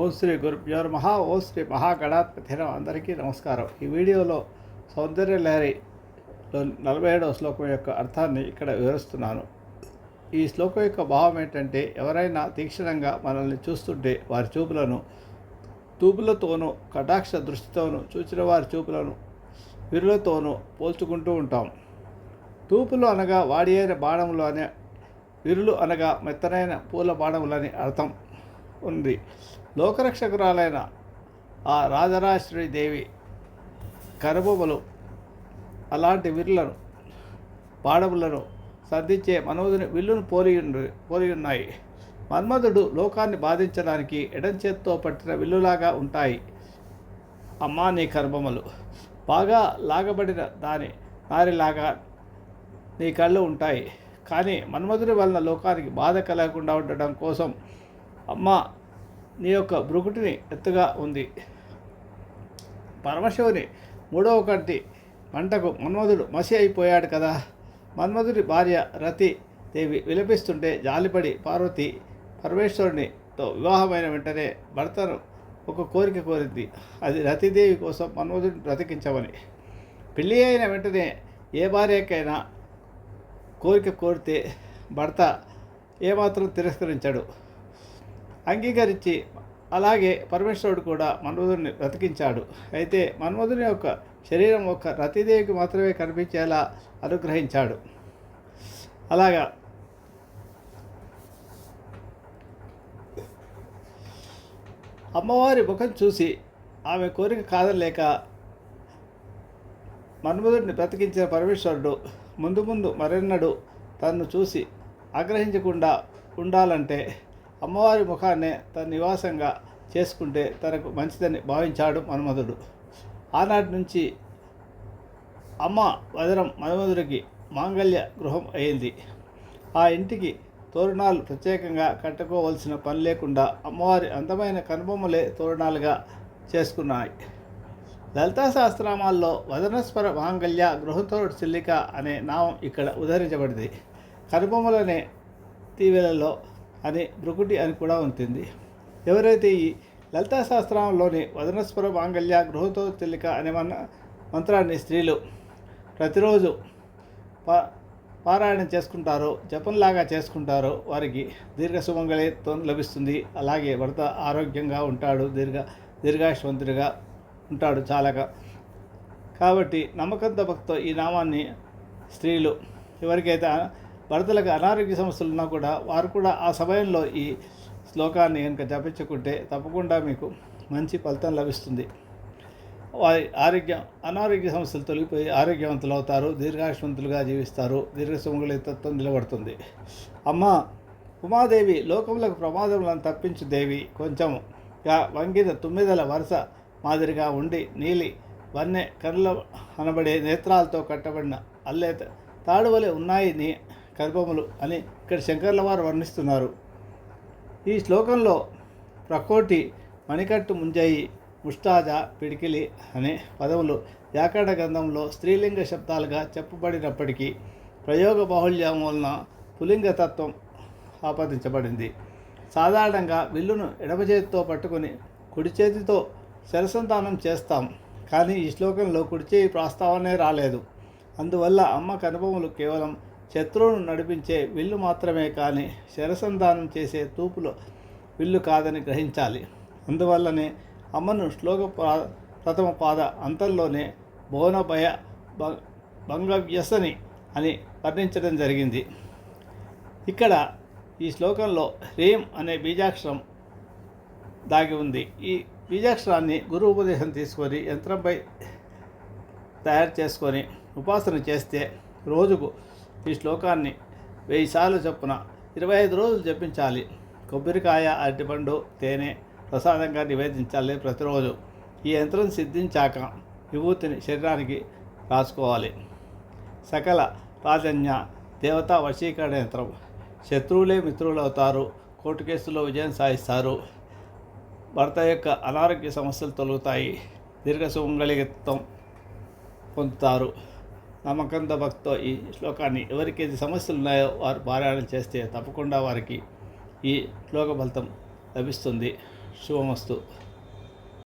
ఓం శ్రీ గురుభ్యో మహా ఓం శ్రీ మహాగణాధిపతిరం అందరికీ నమస్కారం. ఈ వీడియోలో సౌందర్య లహరిలో నలభై ఏడవ శ్లోకం యొక్క అర్థాన్ని ఇక్కడ వివరిస్తున్నాను. ఈ శ్లోకం యొక్క భావం ఏంటంటే ఎవరైనా తీక్షణంగా మనల్ని చూస్తుంటే వారి చూపులను తూపులతోనూ కటాక్ష దృష్టితోనూ చూచిన వారి చూపులను విరులతోనూ పోల్చుకుంటూ ఉంటాం. తూపులు అనగా వాడి అయిన బాణములు అనే విరులు అనగా మెత్తనైన పూల బాణములని అర్థం. ఉంది. లోకరక్షకురాలైన ఆ రాజరాశ్వరి దేవి కరబొమ్మలు అలాంటి విరులను పాడవులను సంధించే మనోజుని విల్లును పోలియుండు పోలియున్నాయి మన్మధుడు లోకాన్ని బాధించడానికి ఎడం చేత్తో పట్టిన విల్లులాగా ఉంటాయి. అమ్మా నీ కర్మములు బాగా లాగబడిన దాని నారిలాగా నీ కళ్ళు ఉంటాయి. కానీ మన్మధుడి వలన లోకానికి బాధ కలగకుండా ఉండడం కోసం అమ్మ నీ యొక్క బ్రుకుటిని ఎత్తుగా ఉంది. పరమశివుని మూడవ కంటి మంటకు మన్మధుడు మసి అయిపోయాడు కదా. మన్మధుడి భార్య రతి దేవి విలపిస్తుంటే జాలిపడి పార్వతి పరమేశ్వరునితో వివాహమైన వెంటనే భర్తను ఒక కోరిక కోరింది. అది రతిదేవి కోసం మన్మధుడిని బ్రతికించమని. పెళ్ళి అయిన వెంటనే ఏ భార్యకైనా కోరిక కోరితే భర్త ఏమాత్రం తిరస్కరించాడు. అంగీకరించి అలాగే పరమేశ్వరుడు కూడా మన్మధుడిని బ్రతికించాడు. అయితే మన్మధుని యొక్క శరీరం ఒక రతిదేవికి మాత్రమే కనిపించేలా అనుగ్రహించాడు. అలాగా. అమ్మవారి ముఖం చూసి ఆమె కోరిక కాదలేక మన్మధుడిని బ్రతికించిన పరమేశ్వరుడు ముందు ముందు మరెన్నడు తన్ను చూసి ఆగ్రహించకుండా ఉండాలంటే అమ్మవారి ముఖాన్నే తన నివాసంగా చేసుకుంటే తనకు మంచిదని భావించాడు మన్మధుడు. ఆనాటి నుంచి అమ్మ వదరం మన్మధుడికి మాంగళ్య గృహం అయింది. ఆ ఇంటికి తోరణాలు ప్రత్యేకంగా కట్టుకోవలసిన పని లేకుండా అమ్మవారి అందమైన కనుబొమ్మలే తోరణాలుగా చేసుకున్నాయి. లలితా శాస్త్రామాల్లో వదనస్వర మాంగళ్య గృహతోడు చిల్లిక అనే నామం ఇక్కడ ఉదహరించబడింది కనుబొమ్మలనే తీవెలలో అని భృగుడి అని కూడా ఉంటుంది. ఎవరైతే ఈ లలితా శాస్త్రంలోని వదనస్వర మాంగళ్య గృహతో తెలిక అనే మన మంత్రాన్ని స్త్రీలు ప్రతిరోజు పా పారాయణం చేసుకుంటారో జపంలాగా చేసుకుంటారో. వారికి దీర్ఘ సుమంగళత్వం లభిస్తుంది. అలాగే భర్త ఆరోగ్యంగా ఉంటాడు దీర్ఘ దీర్ఘాశ్వంతుడిగా ఉంటాడు చాలాగా కాబట్టి నమ్మకంతో భక్తితో ఈ నామాన్ని స్త్రీలు ఎవరికైతే భర్తలకు అనారోగ్య సమస్యలు ఉన్నా కూడా వారు కూడా ఆ సమయంలో ఈ శ్లోకాన్ని కనుక జపించుకుంటే తప్పకుండా మీకు మంచి ఫలితం లభిస్తుంది. వారి ఆరోగ్యం అనారోగ్య సమస్యలు తొలగిపోయి ఆరోగ్యవంతులు అవుతారు దీర్ఘాయుష్మంతులుగా జీవిస్తారు దీర్ఘ తత్వం నిలబడుతుంది. అమ్మ ఉమాదేవి లోకములకు ప్రమాదములను తప్పించు దేవి కొంచెం గా వంగిన తుమ్మిదల వరుస మాదిరిగా ఉండి నీలి వన్నె కళ్ళ అనబడే నేత్రాలతో కట్టబడిన అల్లే తాడువలే ఉన్నాయి నీ కల్పములు అని ఇక్కడ శంకర్ల వారు వర్ణిస్తున్నారు. ఈ శ్లోకంలో ప్రకోటి మణికట్టు ముంజాయి ముష్టాజ పిడికిలి అనే పదములు వ్యాకరణ గ్రంథంలో స్త్రీలింగ శబ్దాలుగా చెప్పబడినప్పటికీ ప్రయోగ బాహుళ్యం వలన పులింగతత్వం ఆపాదించబడింది. సాధారణంగా విల్లును ఎడమ చేతితో పట్టుకొని కుడి చేతితో శరసంతానం చేస్తాం కానీ ఈ శ్లోకంలో కుడి చేయి ప్రస్తావనే రాలేదు. అందువల్ల అమ్మ కనుపములు కేవలం శత్రువును నడిపించే విల్లు మాత్రమే కానీ శరసంధానం చేసే తూపులో విల్లు కాదని గ్రహించాలి. అందువల్లనే అమ్మను శ్లోక ప్రథమ పాద అంతంలోనే భోనభయ భ- భంగవ్యసని అని వర్ణించడం జరిగింది. ఇక్కడ ఈ శ్లోకంలో హ్రీం అనే బీజాక్షరం దాగి ఉంది. ఈ బీజాక్షరాన్ని గురు ఉపదేశం తీసుకొని యంత్రంపై తయారు చేసుకొని ఉపాసన చేస్తే రోజుకు ఈ శ్లోకాన్ని వెయ్యి సార్లు చొప్పున ఇరవై ఐదు రోజులు జపించాలి. కొబ్బరికాయ అరటిపండు తేనె ప్రసాదంగా నివేదించాలి ప్రతిరోజు. ఈ యంత్రం సిద్ధించాక విభూతిని శరీరానికి రాసుకోవాలి. సకల ప్రాధాన్య దేవతా వశీకరణ యంత్రం. శత్రువులే మిత్రులు అవుతారు కోర్టు కేసులో విజయం సాధిస్తారు. భర్త యొక్క అనారోగ్య సమస్యలు తొలగుతాయి. దీర్ఘ సుమంగళిత్వం పొందుతారు. నమ్మకంతో భక్తితో ఈ శ్లోకాన్ని ఎవరికైతే సమస్యలు ఉన్నాయో వారు పారాయణం చేస్తే తప్పకుండా వారికి ఈ శ్లోక ఫలితం లభిస్తుంది. శుభమస్తు.